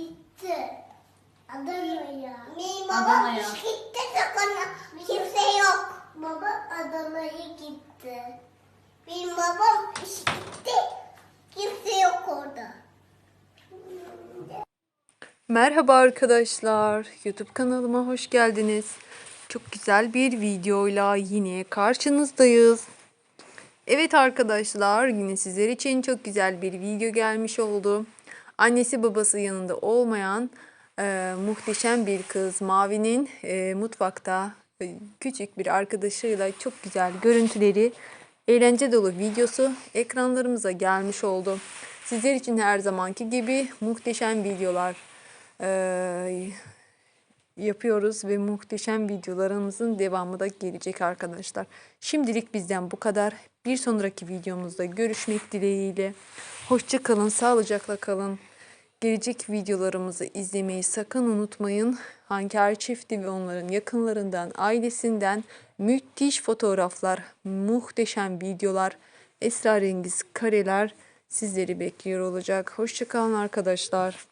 gitti. Adana'ya. Benim babam babam Adana'ya. gitti sakın kimse yok. Baba Adana'ya gitti. Benim babam iş gitti. Kimse yok orada. Merhaba arkadaşlar. YouTube kanalıma hoş geldiniz. Çok güzel bir videoyla yine karşınızdayız. Evet arkadaşlar, yine sizler için çok güzel bir video gelmiş oldu. Annesi babası yanında olmayan e, muhteşem bir kız Mavi'nin e, mutfakta e, küçük bir arkadaşıyla çok güzel görüntüleri, eğlence dolu videosu ekranlarımıza gelmiş oldu. Sizler için her zamanki gibi muhteşem videolar e, yapıyoruz ve muhteşem videolarımızın devamı da gelecek arkadaşlar. Şimdilik bizden bu kadar. Bir sonraki videomuzda görüşmek dileğiyle. Hoşça kalın, sağlıcakla kalın. Gelecek videolarımızı izlemeyi sakın unutmayın. Hankar çifti ve onların yakınlarından, ailesinden müthiş fotoğraflar, muhteşem videolar, esrarengiz kareler sizleri bekliyor olacak. Hoşça kalın arkadaşlar.